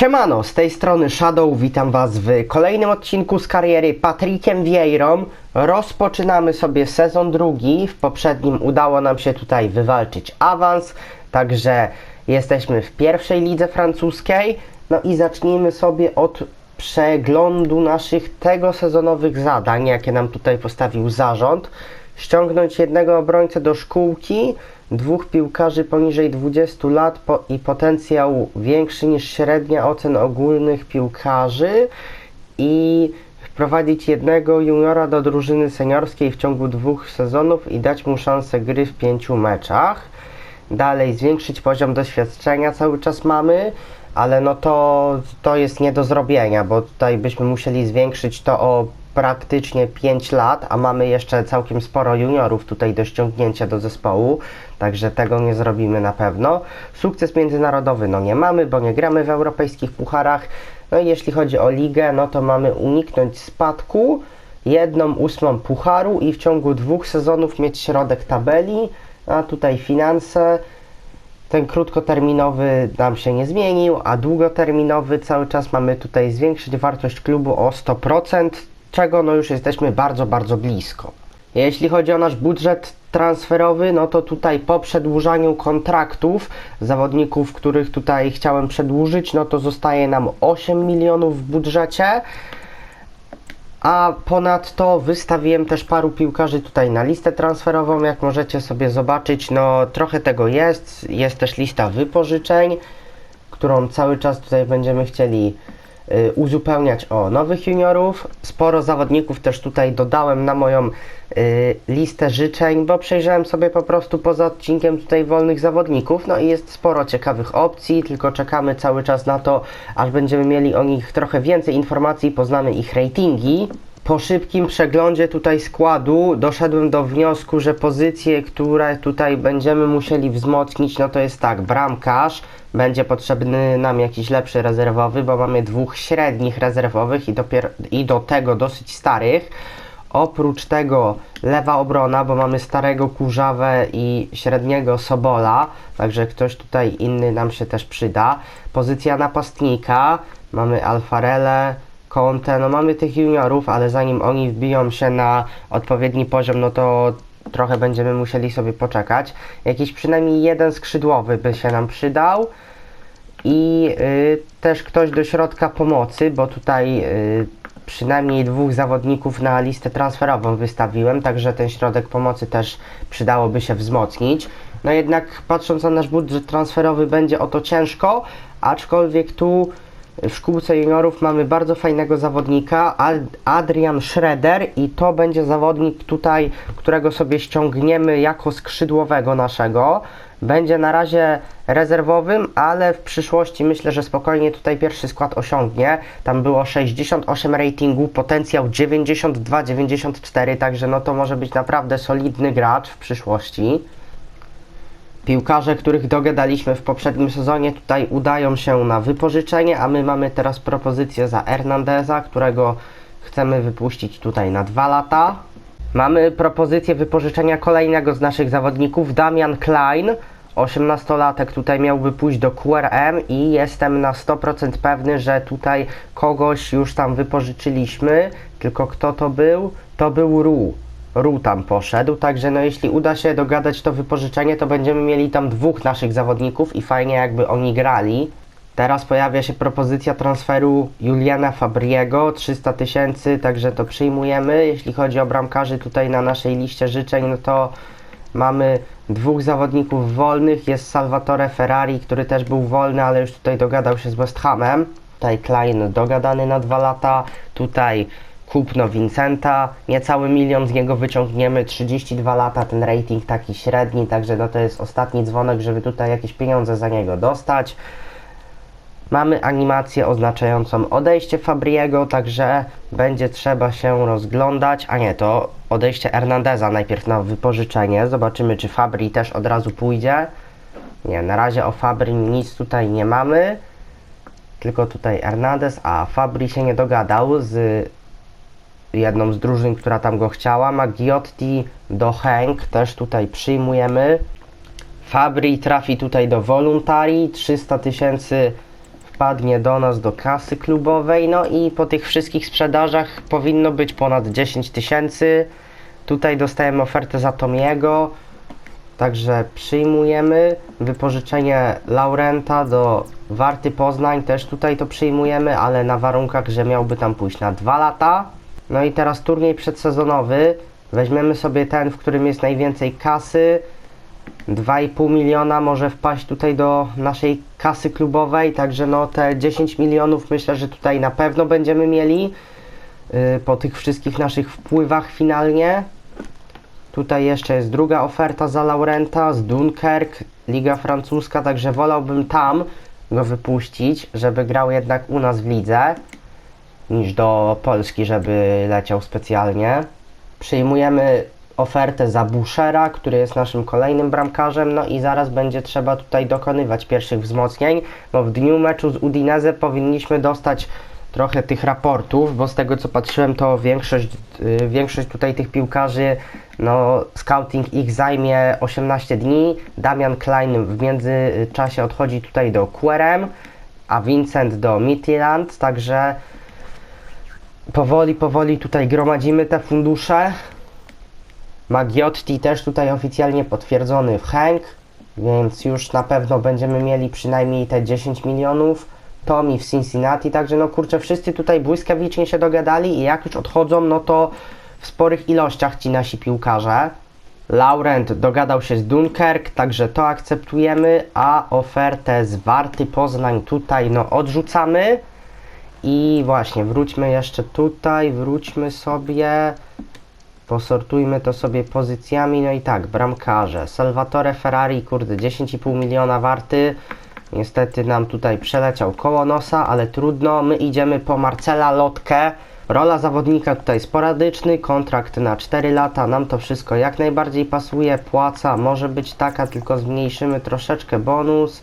Siemano, z tej strony Shadow, witam Was w kolejnym odcinku z kariery Patrykiem Vieirą. Rozpoczynamy sobie sezon drugi, w poprzednim udało nam się tutaj wywalczyć awans, także jesteśmy w pierwszej lidze francuskiej. No i zacznijmy sobie od przeglądu naszych tego sezonowych zadań, jakie nam tutaj postawił zarząd. Ściągnąć jednego obrońcę do szkółki, dwóch piłkarzy poniżej 20 lat po, i potencjał większy niż średnia ocen ogólnych piłkarzy i wprowadzić jednego juniora do drużyny seniorskiej w ciągu dwóch sezonów i dać mu szansę gry w pięciu meczach. Dalej zwiększyć poziom doświadczenia cały czas mamy, ale no to, to jest nie do zrobienia, bo tutaj byśmy musieli zwiększyć to o praktycznie 5 lat, a mamy jeszcze całkiem sporo juniorów tutaj do ściągnięcia do zespołu, także tego nie zrobimy na pewno. Sukces międzynarodowy no nie mamy, bo nie gramy w europejskich pucharach. No i jeśli chodzi o ligę, no to mamy uniknąć spadku, jedną ósmą pucharu i w ciągu dwóch sezonów mieć środek tabeli, a tutaj finanse. Ten krótkoterminowy nam się nie zmienił, a długoterminowy cały czas mamy tutaj zwiększyć wartość klubu o 100%, czego no już jesteśmy bardzo, bardzo blisko. Jeśli chodzi o nasz budżet transferowy, no to tutaj po przedłużaniu kontraktów zawodników, których tutaj chciałem przedłużyć, no to zostaje nam 8 milionów w budżecie. A ponadto wystawiłem też paru piłkarzy tutaj na listę transferową, jak możecie sobie zobaczyć, no trochę tego jest. Jest też lista wypożyczeń, którą cały czas tutaj będziemy chcieli uzupełniać o nowych juniorów. Sporo zawodników też tutaj dodałem na moją y, listę życzeń, bo przejrzałem sobie po prostu poza odcinkiem tutaj wolnych zawodników, no i jest sporo ciekawych opcji, tylko czekamy cały czas na to, aż będziemy mieli o nich trochę więcej informacji poznamy ich ratingi. Po szybkim przeglądzie tutaj składu doszedłem do wniosku, że pozycje, które tutaj będziemy musieli wzmocnić, no to jest tak, bramkarz, będzie potrzebny nam jakiś lepszy rezerwowy, bo mamy dwóch średnich rezerwowych i, dopiero, i do tego dosyć starych. Oprócz tego lewa obrona, bo mamy starego Kurzawę i średniego Sobola, także ktoś tutaj inny nam się też przyda. Pozycja napastnika, mamy Alfarele, Conte, no mamy tych juniorów, ale zanim oni wbiją się na odpowiedni poziom, no to trochę będziemy musieli sobie poczekać. Jakiś przynajmniej jeden skrzydłowy by się nam przydał i y, też ktoś do środka pomocy, bo tutaj y, przynajmniej dwóch zawodników na listę transferową wystawiłem, także ten środek pomocy też przydałoby się wzmocnić. No jednak patrząc na nasz budżet transferowy będzie o to ciężko, aczkolwiek tu w szkółce juniorów mamy bardzo fajnego zawodnika, Ad- Adrian Schroeder i to będzie zawodnik tutaj, którego sobie ściągniemy jako skrzydłowego naszego. Będzie na razie rezerwowym, ale w przyszłości myślę, że spokojnie tutaj pierwszy skład osiągnie. Tam było 68 ratingu, potencjał 92-94, także no to może być naprawdę solidny gracz w przyszłości. Piłkarze, których dogadaliśmy w poprzednim sezonie, tutaj udają się na wypożyczenie, a my mamy teraz propozycję za Hernandeza, którego chcemy wypuścić tutaj na dwa lata. Mamy propozycję wypożyczenia kolejnego z naszych zawodników, Damian Klein. 18-latek tutaj miałby pójść do QRM i jestem na 100% pewny, że tutaj kogoś już tam wypożyczyliśmy. Tylko kto to był? To był Ru. Ru tam poszedł, także no jeśli uda się dogadać to wypożyczenie, to będziemy mieli tam dwóch naszych zawodników i fajnie jakby oni grali. Teraz pojawia się propozycja transferu Juliana Fabriego, 300 tysięcy, także to przyjmujemy. Jeśli chodzi o bramkarzy tutaj na naszej liście życzeń, no to mamy dwóch zawodników wolnych. Jest Salvatore Ferrari, który też był wolny, ale już tutaj dogadał się z West Hamem. Tutaj Klein dogadany na dwa lata. Tutaj kupno Vincenta, niecały milion z niego wyciągniemy, 32 lata, ten rating taki średni, także no to jest ostatni dzwonek, żeby tutaj jakieś pieniądze za niego dostać. Mamy animację oznaczającą odejście Fabriego, także będzie trzeba się rozglądać, a nie, to odejście Hernandeza najpierw na wypożyczenie, zobaczymy czy Fabri też od razu pójdzie. Nie, na razie o Fabri nic tutaj nie mamy, tylko tutaj Hernandez, a Fabri się nie dogadał z jedną z drużyn, która tam go chciała. Magiotti do Henk też tutaj przyjmujemy. Fabri trafi tutaj do Voluntari, 300 tysięcy wpadnie do nas do kasy klubowej. No i po tych wszystkich sprzedażach powinno być ponad 10 tysięcy. Tutaj dostajemy ofertę za Tomiego. Także przyjmujemy wypożyczenie Laurenta do Warty Poznań, też tutaj to przyjmujemy, ale na warunkach, że miałby tam pójść na 2 lata. No i teraz turniej przedsezonowy. Weźmiemy sobie ten, w którym jest najwięcej kasy. 2,5 miliona może wpaść tutaj do naszej kasy klubowej, także no te 10 milionów myślę, że tutaj na pewno będziemy mieli yy, po tych wszystkich naszych wpływach finalnie. Tutaj jeszcze jest druga oferta za Laurenta z Dunkirk, Liga Francuska, także wolałbym tam go wypuścić, żeby grał jednak u nas w lidze, niż do Polski, żeby leciał specjalnie. Przyjmujemy ofertę za Bushera, który jest naszym kolejnym bramkarzem, no i zaraz będzie trzeba tutaj dokonywać pierwszych wzmocnień, bo w dniu meczu z Udinese powinniśmy dostać trochę tych raportów, bo z tego co patrzyłem, to większość, y, większość tutaj tych piłkarzy, no scouting ich zajmie 18 dni. Damian Klein w międzyczasie odchodzi tutaj do QRM, a Vincent do Midtjylland, także powoli, powoli tutaj gromadzimy te fundusze. Maggiotti też tutaj oficjalnie potwierdzony w Henk, więc już na pewno będziemy mieli przynajmniej te 10 milionów. Tommy w Cincinnati, także no kurczę, wszyscy tutaj błyskawicznie się dogadali i jak już odchodzą, no to w sporych ilościach ci nasi piłkarze. Laurent dogadał się z Dunkirk, także to akceptujemy, a ofertę z Warty Poznań tutaj no odrzucamy. I właśnie, wróćmy jeszcze tutaj, wróćmy sobie, posortujmy to sobie pozycjami, no i tak, bramkarze. Salvatore Ferrari, kurde, 10,5 miliona warty. Niestety nam tutaj przeleciał koło nosa, ale trudno. My idziemy po Marcela Lotkę. Rola zawodnika tutaj sporadyczny, kontrakt na 4 lata, nam to wszystko jak najbardziej pasuje. Płaca może być taka, tylko zmniejszymy troszeczkę bonus.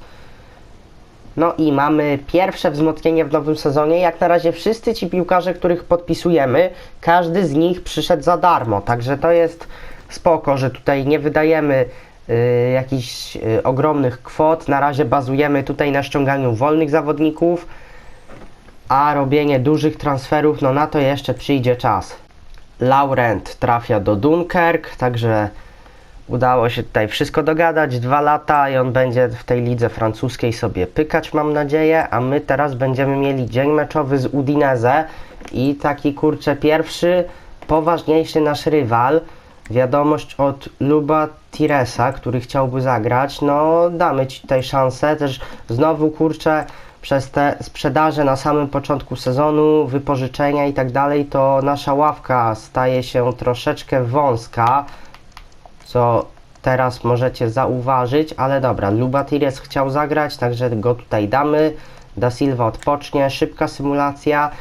No i mamy pierwsze wzmocnienie w nowym sezonie. Jak na razie wszyscy ci piłkarze, których podpisujemy, każdy z nich przyszedł za darmo. Także to jest spoko, że tutaj nie wydajemy y, jakichś y, ogromnych kwot. Na razie bazujemy tutaj na ściąganiu wolnych zawodników, a robienie dużych transferów, no na to jeszcze przyjdzie czas. Laurent trafia do Dunkirk, także udało się tutaj wszystko dogadać. Dwa lata i on będzie w tej lidze francuskiej sobie pykać, mam nadzieję. A my teraz będziemy mieli dzień meczowy z Udinese i taki kurczę pierwszy, poważniejszy nasz rywal. Wiadomość od Luba Tiresa, który chciałby zagrać. No, damy ci tutaj szansę. Też znowu kurczę przez te sprzedaże na samym początku sezonu, wypożyczenia i tak dalej, to nasza ławka staje się troszeczkę wąska co teraz możecie zauważyć, ale dobra, Lubatires chciał zagrać, także go tutaj damy. Da Silva odpocznie, szybka symulacja.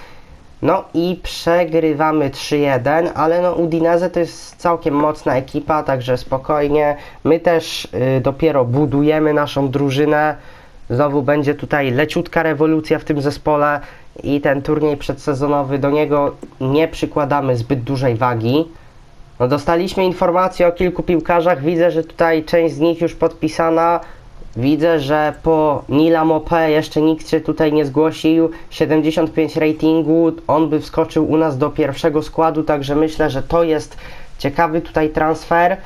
No i przegrywamy 3-1, ale no Udinese to jest całkiem mocna ekipa, także spokojnie. My też y, dopiero budujemy naszą drużynę. Znowu będzie tutaj leciutka rewolucja w tym zespole i ten turniej przedsezonowy do niego nie przykładamy zbyt dużej wagi. No dostaliśmy informacje o kilku piłkarzach, widzę, że tutaj część z nich już podpisana. Widzę, że po Nila Mopé jeszcze nikt się tutaj nie zgłosił. 75 ratingu, on by wskoczył u nas do pierwszego składu, także myślę, że to jest ciekawy tutaj transfer.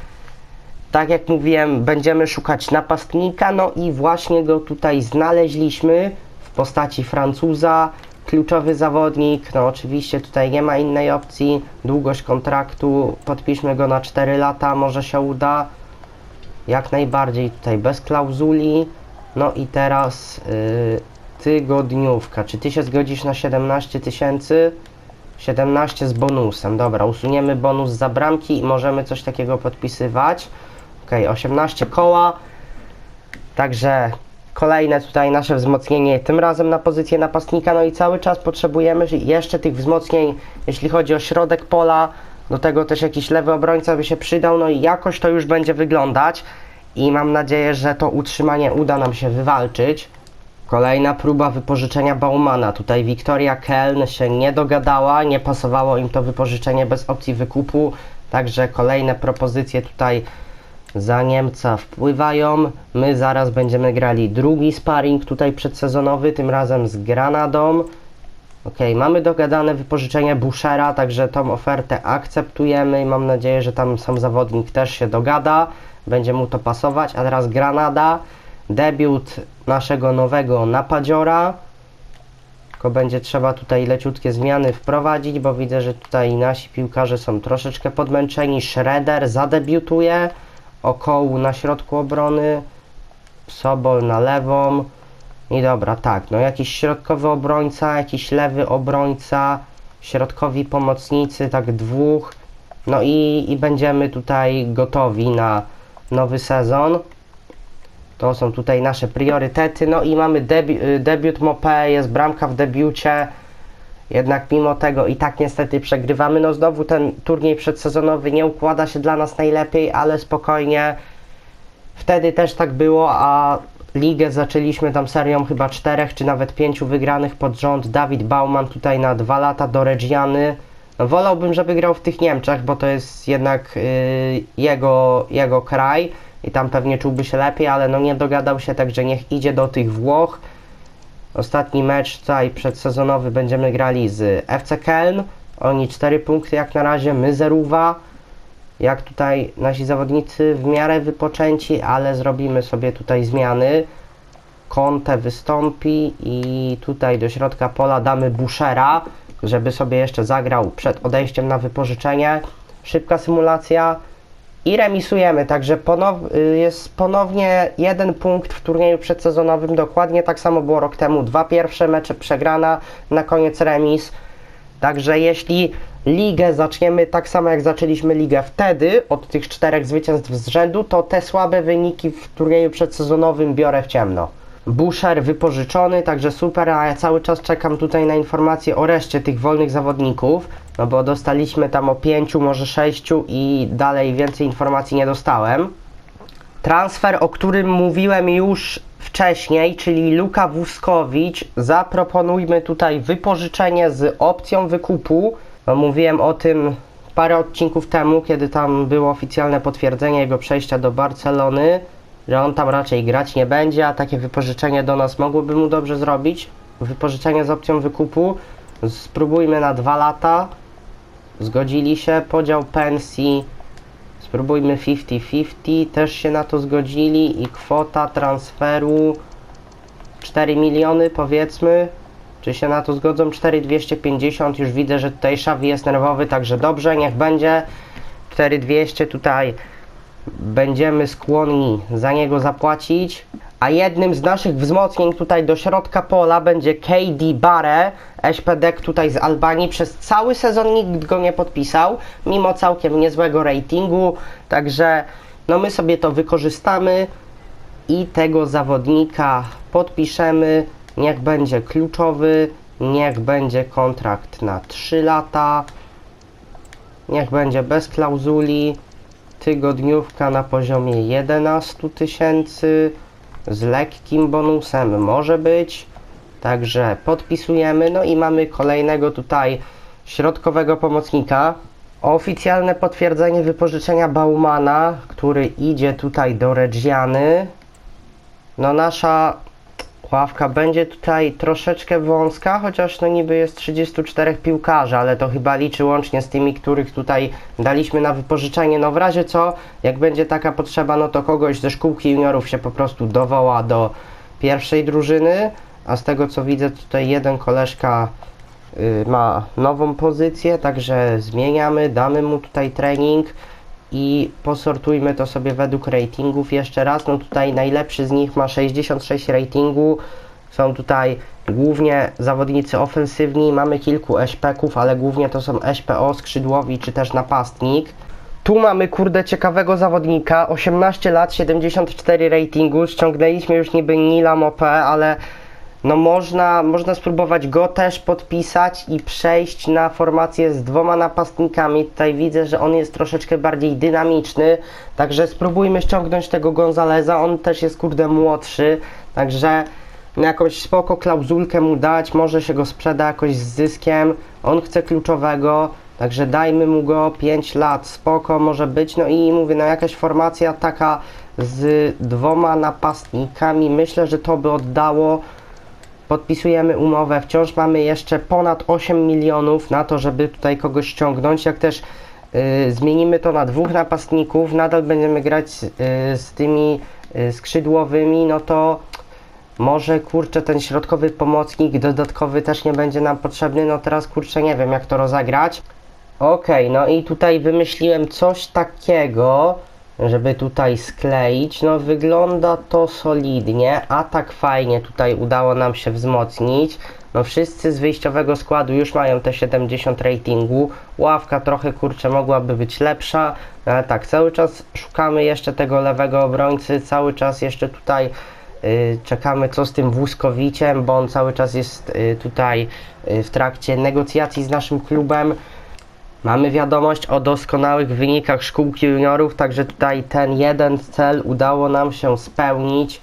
Tak jak mówiłem, będziemy szukać napastnika, no i właśnie go tutaj znaleźliśmy w postaci Francuza kluczowy zawodnik, no oczywiście tutaj nie ma innej opcji, długość kontraktu, podpiszmy go na 4 lata, może się uda, jak najbardziej tutaj bez klauzuli, no i teraz yy, tygodniówka, czy ty się zgodzisz na 17 tysięcy? 17 z bonusem, dobra, usuniemy bonus za bramki i możemy coś takiego podpisywać, ok, 18 koła, także Kolejne tutaj nasze wzmocnienie, tym razem na pozycję napastnika, no i cały czas potrzebujemy jeszcze tych wzmocnień, jeśli chodzi o środek pola, do tego też jakiś lewy obrońca by się przydał, no i jakoś to już będzie wyglądać. I mam nadzieję, że to utrzymanie uda nam się wywalczyć. Kolejna próba wypożyczenia Baumana. Tutaj Wiktoria Keln się nie dogadała, nie pasowało im to wypożyczenie bez opcji wykupu, także kolejne propozycje tutaj za Niemca wpływają. My zaraz będziemy grali drugi sparring tutaj przedsezonowy, tym razem z Granadą. Ok, mamy dogadane wypożyczenie Bushera, także tą ofertę akceptujemy i mam nadzieję, że tam sam zawodnik też się dogada, będzie mu to pasować. A teraz Granada, debiut naszego nowego napadziora. Tylko będzie trzeba tutaj leciutkie zmiany wprowadzić, bo widzę, że tutaj nasi piłkarze są troszeczkę podmęczeni. Schroeder zadebiutuje, Okoł na środku obrony, Sobol na lewą. I dobra, tak, no jakiś środkowy obrońca, jakiś lewy obrońca, środkowi pomocnicy, tak dwóch. No i, i będziemy tutaj gotowi na nowy sezon. To są tutaj nasze priorytety. No i mamy debi y, debiut Mopé, jest bramka w debiucie. Jednak mimo tego i tak niestety przegrywamy. No znowu ten turniej przedsezonowy nie układa się dla nas najlepiej, ale spokojnie. Wtedy też tak było, a ligę zaczęliśmy tam serią chyba czterech czy nawet pięciu wygranych pod rząd. Dawid Bauman tutaj na dwa lata do Reggiany. No, wolałbym, żeby grał w tych Niemczech, bo to jest jednak yy, jego, jego kraj i tam pewnie czułby się lepiej, ale no nie dogadał się, także niech idzie do tych Włoch. Ostatni mecz tutaj przedsezonowy będziemy grali z FC Köln. Oni 4 punkty jak na razie, my zerówa. Jak tutaj nasi zawodnicy w miarę wypoczęci, ale zrobimy sobie tutaj zmiany. Conte wystąpi i tutaj do środka pola damy Bushera, żeby sobie jeszcze zagrał przed odejściem na wypożyczenie. Szybka symulacja i remisujemy, także ponow, y, jest ponownie jeden punkt w turnieju przedsezonowym. Dokładnie tak samo było rok temu. Dwa pierwsze mecze przegrana, na koniec remis. Także jeśli ligę zaczniemy tak samo jak zaczęliśmy ligę wtedy, od tych czterech zwycięstw z rzędu, to te słabe wyniki w turnieju przedsezonowym biorę w ciemno. Busher wypożyczony, także super, a ja cały czas czekam tutaj na informacje o reszcie tych wolnych zawodników, no bo dostaliśmy tam o pięciu, może sześciu i dalej więcej informacji nie dostałem. Transfer, o którym mówiłem już wcześniej, czyli Luka Wuskowicz, zaproponujmy tutaj wypożyczenie z opcją wykupu. No, mówiłem o tym parę odcinków temu, kiedy tam było oficjalne potwierdzenie jego przejścia do Barcelony, że on tam raczej grać nie będzie, a takie wypożyczenie do nas mogłoby mu dobrze zrobić. Wypożyczenie z opcją wykupu. Spróbujmy na dwa lata. Zgodzili się, podział pensji Spróbujmy 50-50, też się na to zgodzili i kwota transferu 4 miliony powiedzmy. Czy się na to zgodzą? 4250, już widzę, że tutaj Szawi jest nerwowy, także dobrze, niech będzie. 4200 tutaj będziemy skłonni za niego zapłacić. A jednym z naszych wzmocnień tutaj do środka pola będzie KD Bare, SPD tutaj z Albanii. Przez cały sezon nikt go nie podpisał, mimo całkiem niezłego ratingu. Także no my sobie to wykorzystamy i tego zawodnika podpiszemy. Niech będzie kluczowy, niech będzie kontrakt na 3 lata, niech będzie bez klauzuli. Tygodniówka na poziomie 11 tysięcy z lekkim bonusem może być. Także podpisujemy. No i mamy kolejnego tutaj środkowego pomocnika. Oficjalne potwierdzenie wypożyczenia Baumana, który idzie tutaj do Reggiany. No nasza ławka będzie tutaj troszeczkę wąska, chociaż no niby jest 34 piłkarzy, ale to chyba liczy łącznie z tymi, których tutaj daliśmy na wypożyczenie. No w razie co, jak będzie taka potrzeba, no to kogoś ze szkółki juniorów się po prostu dowoła do pierwszej drużyny, a z tego co widzę tutaj jeden koleżka y, ma nową pozycję, także zmieniamy, damy mu tutaj trening i posortujmy to sobie według ratingów jeszcze raz. No tutaj najlepszy z nich ma 66 ratingu. Są tutaj głównie zawodnicy ofensywni, mamy kilku eszpeków, ale głównie to są SPO, skrzydłowi czy też napastnik. Tu mamy kurde ciekawego zawodnika, 18 lat, 74 ratingu, ściągnęliśmy już niby Nila Mopé, ale no można, można spróbować go też podpisać i przejść na formację z dwoma napastnikami. Tutaj widzę, że on jest troszeczkę bardziej dynamiczny, także spróbujmy ściągnąć tego Gonzaleza. On też jest kurde młodszy, także jakąś spoko klauzulkę mu dać, może się go sprzeda jakoś z zyskiem. On chce kluczowego, Także dajmy mu go 5 lat, spoko może być. No i mówię, no jakaś formacja taka z dwoma napastnikami, myślę, że to by oddało. Podpisujemy umowę, wciąż mamy jeszcze ponad 8 milionów na to, żeby tutaj kogoś ściągnąć. Jak też y, zmienimy to na dwóch napastników, nadal będziemy grać y, z tymi y, skrzydłowymi, no to może kurczę ten środkowy pomocnik dodatkowy też nie będzie nam potrzebny. No teraz kurczę nie wiem jak to rozegrać. Okej, no i tutaj wymyśliłem coś takiego, żeby tutaj skleić. No wygląda to solidnie, a tak fajnie tutaj udało nam się wzmocnić. No wszyscy z wyjściowego składu już mają te 70 ratingu. Ławka trochę kurczę mogłaby być lepsza, no ale tak, cały czas szukamy jeszcze tego lewego obrońcy, cały czas jeszcze tutaj y, czekamy co z tym Wózkowiciem, bo on cały czas jest y, tutaj y, w trakcie negocjacji z naszym klubem. Mamy wiadomość o doskonałych wynikach szkółki juniorów, także tutaj ten jeden cel udało nam się spełnić.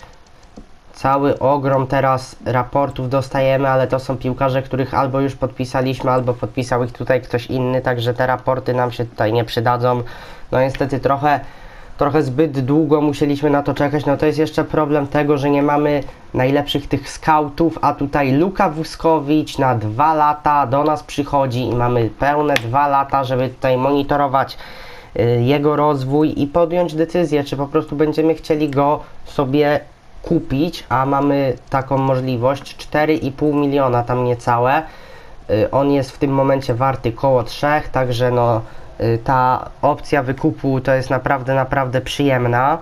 Cały ogrom teraz raportów dostajemy, ale to są piłkarze, których albo już podpisaliśmy, albo podpisał ich tutaj ktoś inny, także te raporty nam się tutaj nie przydadzą. No niestety trochę, trochę zbyt długo musieliśmy na to czekać. No to jest jeszcze problem tego, że nie mamy najlepszych tych skautów, a tutaj Luka Wuskowicz na dwa lata do nas przychodzi i mamy pełne dwa lata, żeby tutaj monitorować y, jego rozwój i podjąć decyzję, czy po prostu będziemy chcieli go sobie kupić, a mamy taką możliwość 4,5 miliona tam niecałe. Y, On jest w tym momencie warty koło 3, także no ta opcja wykupu to jest naprawdę, naprawdę przyjemna.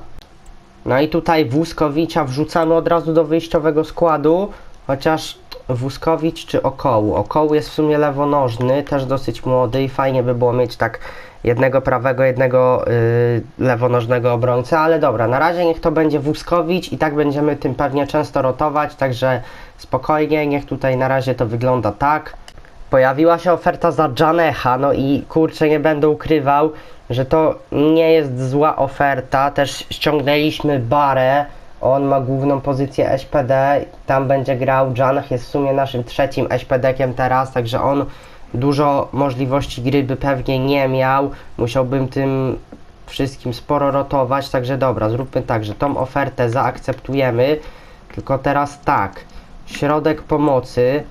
No i tutaj Wózkowicza wrzucamy od razu do wyjściowego składu, chociaż Wózkowicz czy Okołu. Okołu jest w sumie lewonożny, też dosyć młody i fajnie by było mieć tak jednego prawego, jednego y, lewonożnego obrońcę, ale dobra, na razie niech to będzie Wózkowicz i tak będziemy tym pewnie często rotować, także spokojnie, niech tutaj na razie to wygląda tak. Pojawiła się oferta za Janecha, no i kurczę, nie będę ukrywał, że to nie jest zła oferta. Też ściągnęliśmy Barę, on ma główną pozycję SPD, tam będzie grał. Janech jest w sumie naszym trzecim SPD-kiem teraz, także on dużo możliwości gry by pewnie nie miał. Musiałbym tym wszystkim sporo rotować, także dobra, zróbmy tak, że tą ofertę zaakceptujemy. Tylko teraz tak, środek pomocy.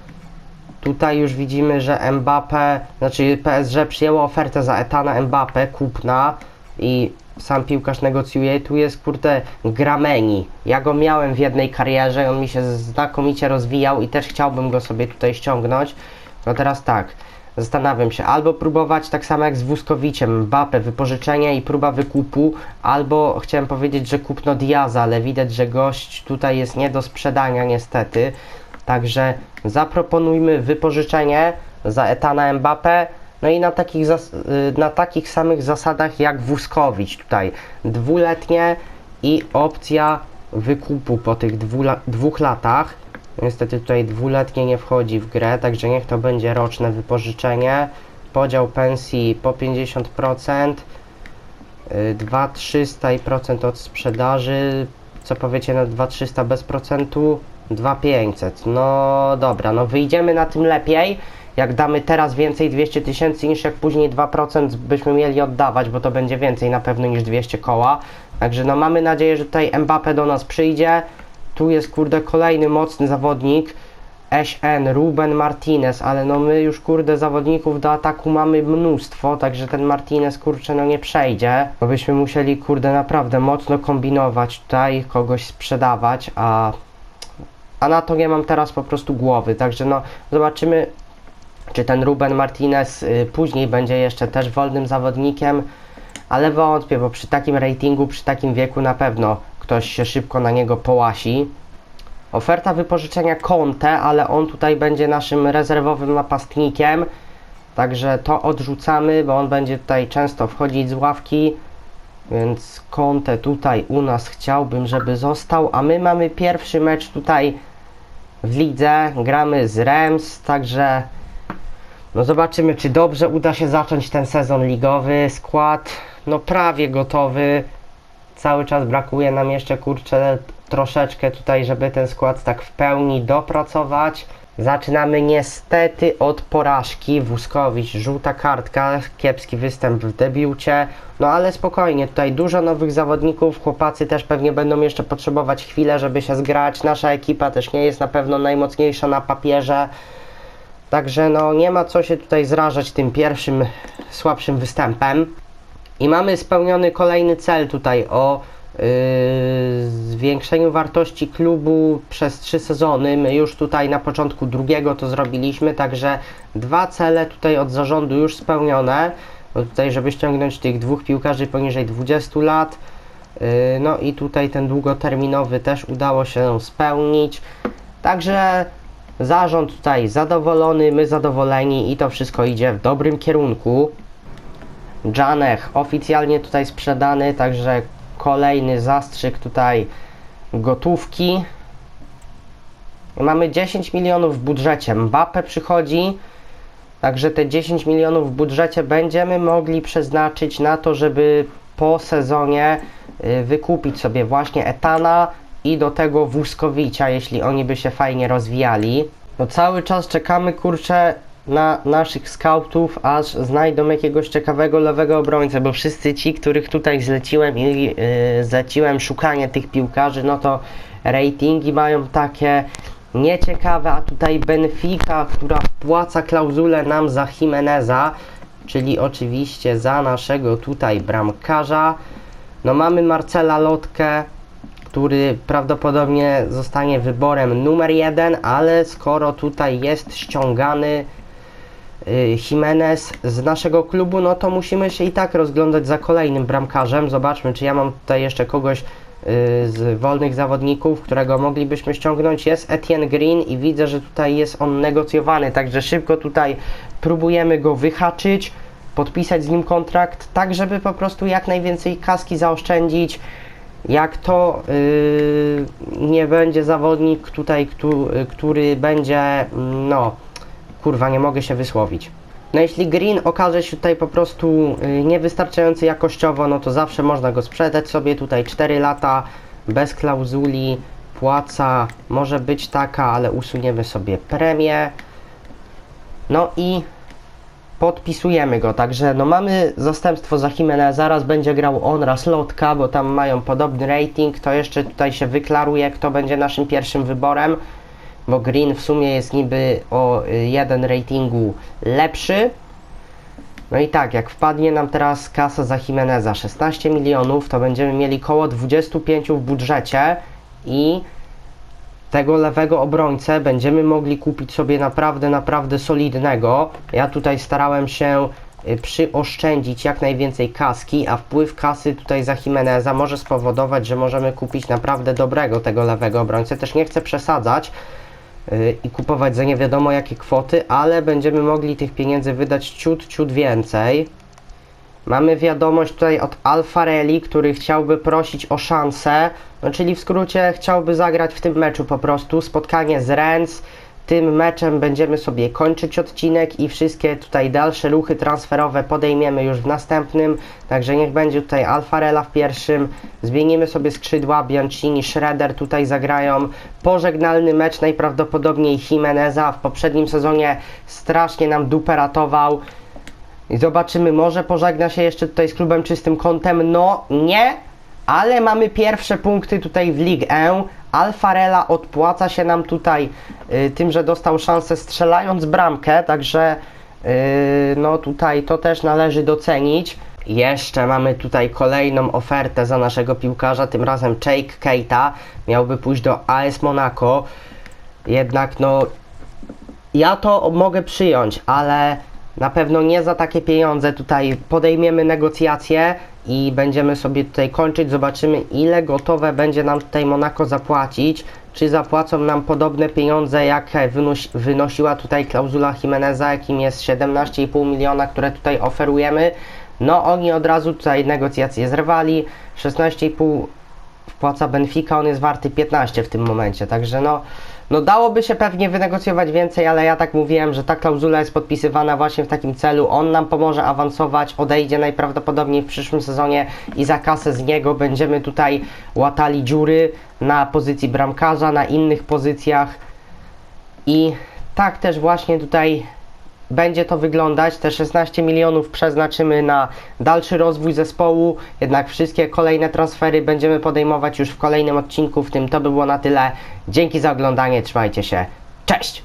Tutaj już widzimy, że Mbappe, znaczy PSG przyjęło ofertę za Etana Mbappe, kupna i sam piłkarz negocjuje. Tu jest kurde Grameni. Ja go miałem w jednej karierze, on mi się znakomicie rozwijał i też chciałbym go sobie tutaj ściągnąć. No teraz tak, zastanawiam się, albo próbować tak samo jak z Wuskowiciem, Mbappe, wypożyczenie i próba wykupu, albo chciałem powiedzieć, że kupno Diaza, ale widać, że gość tutaj jest nie do sprzedania niestety. Także zaproponujmy wypożyczenie za Etana Mbappe. No i na takich, y, na takich samych zasadach jak Wuskowicz tutaj. Dwuletnie i opcja wykupu po tych la- dwóch latach. Niestety tutaj dwuletnie nie wchodzi w grę, także niech to będzie roczne wypożyczenie. Podział pensji po 50%. y, 2300 i procent od sprzedaży. Co powiecie na 2300 bez procentu? 2500. No dobra, no wyjdziemy na tym lepiej. Jak damy teraz więcej 200 tysięcy niż jak później 2% byśmy mieli oddawać, bo to będzie więcej na pewno niż 200 koła. Także no mamy nadzieję, że tutaj Mbappe do nas przyjdzie. Tu jest kurde kolejny mocny zawodnik. SN, Ruben Martinez, ale no my już kurde zawodników do ataku mamy mnóstwo, także ten Martinez kurczę no nie przejdzie, bo byśmy musieli kurde naprawdę mocno kombinować tutaj, kogoś sprzedawać, a, a na to nie mam teraz po prostu głowy, także no zobaczymy czy ten Ruben Martinez y, później będzie jeszcze też wolnym zawodnikiem, ale wątpię, bo przy takim ratingu, przy takim wieku na pewno ktoś się szybko na niego połasi. Oferta wypożyczenia Conte, ale on tutaj będzie naszym rezerwowym napastnikiem. Także to odrzucamy, bo on będzie tutaj często wchodzić z ławki. Więc Conte tutaj u nas chciałbym, żeby został. A my mamy pierwszy mecz tutaj w lidze. Gramy z Rems, także no zobaczymy, czy dobrze uda się zacząć ten sezon ligowy. Skład, no prawie gotowy. Cały czas brakuje nam jeszcze, kurczę, troszeczkę tutaj, żeby ten skład tak w pełni dopracować. Zaczynamy niestety od porażki. Wuskowicz, żółta kartka, kiepski występ w debiucie. No ale spokojnie, tutaj dużo nowych zawodników. Chłopacy też pewnie będą jeszcze potrzebować chwilę, żeby się zgrać. Nasza ekipa też nie jest na pewno najmocniejsza na papierze. Także no nie ma co się tutaj zrażać tym pierwszym słabszym występem. I mamy spełniony kolejny cel tutaj o yy, zwiększeniu wartości klubu przez trzy sezony. My już tutaj na początku drugiego to zrobiliśmy, także dwa cele tutaj od zarządu już spełnione. Bo tutaj, żeby ściągnąć tych dwóch piłkarzy poniżej 20 lat. Yy, no i tutaj ten długoterminowy też udało się spełnić. Także zarząd tutaj zadowolony, my zadowoleni i to wszystko idzie w dobrym kierunku. Janech oficjalnie tutaj sprzedany, także kolejny zastrzyk tutaj gotówki. Mamy 10 milionów w budżecie. Mbappe przychodzi, także te 10 milionów w budżecie będziemy mogli przeznaczyć na to, żeby po sezonie y, wykupić sobie właśnie Etana i do tego Wuskowicza, jeśli oni by się fajnie rozwijali. No cały czas czekamy, kurczę, na naszych scoutów, aż znajdą jakiegoś ciekawego lewego obrońcę, bo wszyscy ci, których tutaj zleciłem i yy, zleciłem szukanie tych piłkarzy, no to ratingi mają takie nieciekawe, a tutaj Benfica, która wpłaca klauzulę nam za Jimeneza, czyli oczywiście za naszego tutaj bramkarza. No mamy Marcela Lotkę, który prawdopodobnie zostanie wyborem numer jeden, ale skoro tutaj jest ściągany Jimenez z naszego klubu, no to musimy się i tak rozglądać za kolejnym bramkarzem. Zobaczmy, czy ja mam tutaj jeszcze kogoś y, z wolnych zawodników, którego moglibyśmy ściągnąć. Jest Etienne Green i widzę, że tutaj jest on negocjowany, także szybko tutaj próbujemy go wyhaczyć, podpisać z nim kontrakt, tak żeby po prostu jak najwięcej kaski zaoszczędzić jak to yy, nie będzie zawodnik tutaj, który będzie, no, kurwa, nie mogę się wysłowić. No jeśli Green okaże się tutaj po prostu yy, niewystarczający jakościowo, no to zawsze można go sprzedać sobie tutaj 4 lata bez klauzuli, płaca może być taka, ale usuniemy sobie premię. No i podpisujemy go, także no mamy zastępstwo za Jimenez, zaraz będzie grał on raz Lotka, bo tam mają podobny rating, to jeszcze tutaj się wyklaruje, kto będzie naszym pierwszym wyborem, bo Green w sumie jest niby o y, jeden ratingu lepszy. No i tak, jak wpadnie nam teraz kasa za Jimeneza 16 milionów, to będziemy mieli koło 25 w budżecie i tego lewego obrońcę będziemy mogli kupić sobie naprawdę, naprawdę solidnego. Ja tutaj starałem się y, przyoszczędzić jak najwięcej kaski, a wpływ kasy tutaj za Jimeneza może spowodować, że możemy kupić naprawdę dobrego tego lewego obrońcę. Też nie chcę przesadzać i kupować za nie wiadomo jakie kwoty, ale będziemy mogli tych pieniędzy wydać ciut, ciut więcej. Mamy wiadomość tutaj od Alfarelli, który chciałby prosić o szansę, no czyli w skrócie chciałby zagrać w tym meczu po prostu spotkanie z Rennes. Tym meczem będziemy sobie kończyć odcinek i wszystkie tutaj dalsze ruchy transferowe podejmiemy już w następnym. Także niech będzie tutaj Alfarella w pierwszym. Zmienimy sobie skrzydła, Bianchini, Schroeder tutaj zagrają. Pożegnalny mecz najprawdopodobniej Jimeneza. W poprzednim sezonie strasznie nam dupę ratował. I zobaczymy, może pożegna się jeszcze tutaj z klubem czystym kątem. No, nie, ale mamy pierwsze punkty tutaj w Ligue 1. Alfarela odpłaca się nam tutaj y, tym, że dostał szansę strzelając bramkę, także y, no tutaj to też należy docenić. Jeszcze mamy tutaj kolejną ofertę za naszego piłkarza, tym razem Jake Keita. Miałby pójść do AS Monaco. Jednak no ja to mogę przyjąć, ale na pewno nie za takie pieniądze. Tutaj podejmiemy negocjacje i będziemy sobie tutaj kończyć. Zobaczymy, ile gotowe będzie nam tutaj Monaco zapłacić. Czy zapłacą nam podobne pieniądze, jak wynosi, wynosiła tutaj klauzula Jimeneza, jakim jest 17,5 miliona, które tutaj oferujemy. No, oni od razu tutaj negocjacje zrywali. 16,5 wpłaca Benfica, on jest warty 15 w tym momencie, także no. No dałoby się pewnie wynegocjować więcej, ale ja tak mówiłem, że ta klauzula jest podpisywana właśnie w takim celu. On nam pomoże awansować, odejdzie najprawdopodobniej w przyszłym sezonie i za kasę z niego będziemy tutaj łatali dziury na pozycji bramkarza, na innych pozycjach. I tak też właśnie tutaj będzie to wyglądać. Te 16 milionów przeznaczymy na dalszy rozwój zespołu, jednak wszystkie kolejne transfery będziemy podejmować już w kolejnym odcinku. W tym to by było na tyle. Dzięki za oglądanie, trzymajcie się. Cześć!